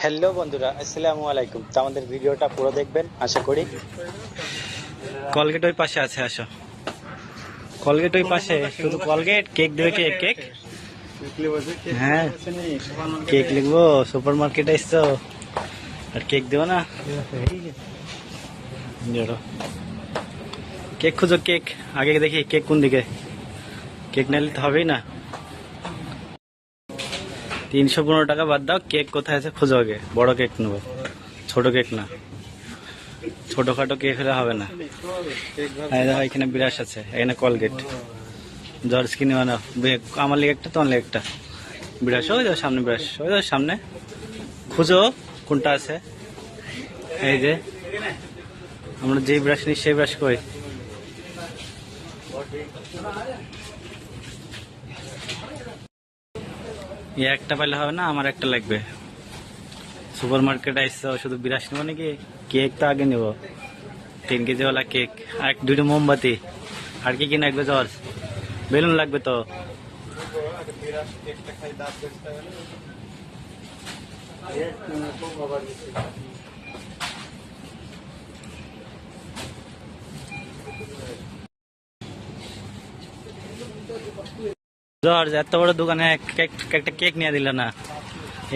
Hello বন্ধুরা, আসসালামু আলাইকুম। তো আমাদের ভিডিওটা পুরো দেখবেন, আশা করি। কলগেট ওই পাশে আছে, আসো। কলগেট ওই পাশে, শুধু কলগেট কেক দেবে কেক কেক হ্যাঁ। কেক লিখব সুপার মার্কেটে এসছো? আর কেক দেবো না। কেক খুঁজো কেক আগে দেখি কেক কোন দিকে? কেক নিলে তো হবেই না। তিনশো পনেরো টাকা বাদ দাও, কেক কোথায় আছে খুঁজো আগে। বড় কেক নেব, ছোট কেক না। ছোটখাটো কেক হলে হবে না। এখানে বিরাস আছে, এখানে কলগেট জর্জ কিনে বে- আমার লেগে একটা, তোমার লেগে একটা। বিরাস, ওই যাও সামনে বিরাস, ওই যাও সামনে। খুঁজো কোনটা আছে। এই যে, আমরা যে ব্রাশ নিই, সেই ব্রাশ কই? একটা পাইলে হবে না, আমার একটা লাগবে। সুপার মার্কেটে আসছো শুধু বিরাশ নেব নাকি? কেক তো আগে নেব। তিন কেজি ওলা কেক, আর দুটো মোমবাতি। আর কি কি লাগবে জর্জ বেলুন লাগবে তো। জর্জ এত বড় দোকানে একটা কেক নিয়ে দিল না।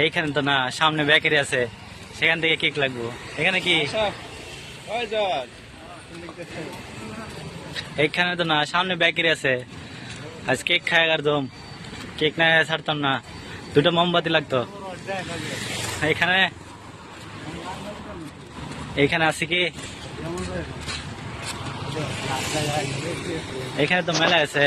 এইখানে তো না, সামনে বেকারি আছে। সেখান থেকে কেক লাগবো। এখানে কি? এইখানে তো না, সামনে বেকারি আছে। আজ কেক খায় আর দম। কেক না ছাড়তাম না। দুটো মোমবাতি লাগতো। এখানে এইখানে আছে কি? এখানে তো মেলা আছে।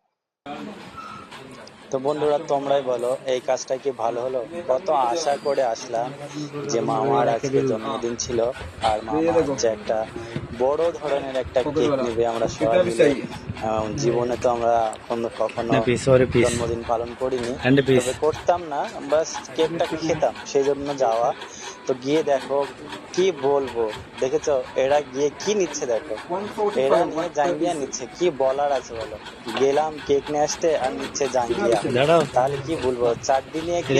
তো বন্ধুরা তোমরাই বলো এই কাজটা কি ভালো হলো? কত আশা করে আসলাম যে মামার আজকে জন্মদিন ছিল আর মামা হচ্ছে একটা বড় ধরনের একটা কেক নেবে আমরা সবাই মিলে। জীবনে তো আমরা কোনো কখনো জন্মদিন পালন করিনি। তবে করতাম না বাস কেকটাকে খেতাম সেই জন্য যাওয়া। তো গিয়ে দেখো কি বলব? দেখেছ? এরা গিয়ে কি নিচ্ছে দেখো? এরা নিয়ে জাঙ্গিয়া নিচ্ছে কি বলার আছে বলো? গেলাম কেক নিয়ে আসতে আর নিচ্ছে জাঙ্গিয়া। তাহলে কি বলব? চাটনি নিয়ে কি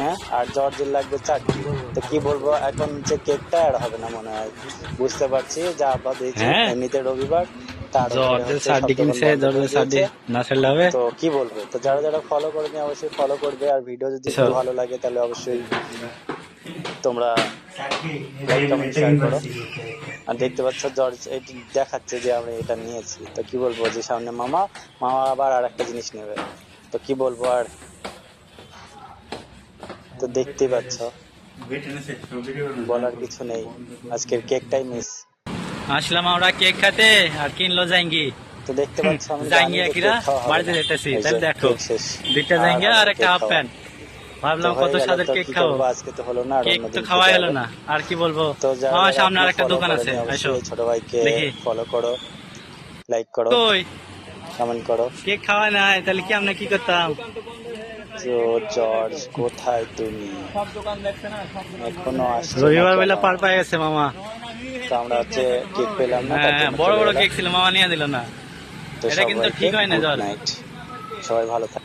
হ্যাঁ? আর জর্জের লাগবে চাটনি তো কি বলব? এখন যে কেকটা আর হবে না মনে হয়। বুঝতে পারছি যা আব্বা দিয়েছে এমনিতে রবিবার। তো কি বলব? তো যারা যারা ফলো অবশ্যই ফলো করবে। আর ভিডিও যদি ভালো লাগে তাহলে অবশ্যই তোমরা আর দেখতে পাচ্ছ জর্জ এটি দেখাচ্ছে যে আমি এটা নিয়েছি। তো কি বলব? যে সামনে মামা মামা আবার আর একটা জিনিস নেবে। তো কি বলব আর? তো দেখতেই পাচ্ছ। বলার কিছু নেই। আজকের কেকটাই মিস আসলাম আমরা কেক খাতে আর কিনলো জাঙ্গি তো দেখতে পাচ্ছ আমি জাঙ্গিয়া জানি যে কিরা কেক খাওয়া হবে বাড়িতে। যেতেছি তাহলে দেখো। দুইটা জাঙ্গিয়া আর একটা হাফ। প্যান্ট ভাবলাম কত স্বাদের কেক খাব? আজকে তো হলো না কেক তো খাওয়া হবে? এলো না আর কি বলব? তো আমার সামনে আর এখনও একটা দোকান আছে অবশ্যই ছোট ভাইকে। ফলো করো লাইক করো। কমেন্ট করো। কেক খাওয়া নাই তাহলে কি আমরা কি করতাম? তো জর্জ কোথায় তুমি? এখনও আসছো রবিবার বেলা পার পাই গেছে মামা। তো আমরা হচ্ছে কেক পেলাম না হ্যাঁ বড় বড় কেক ছিল মামা নিয়ে দিল না। এটা কিন্তু ঠিক হয় না, জর্জ। সবাই ভালো থাকো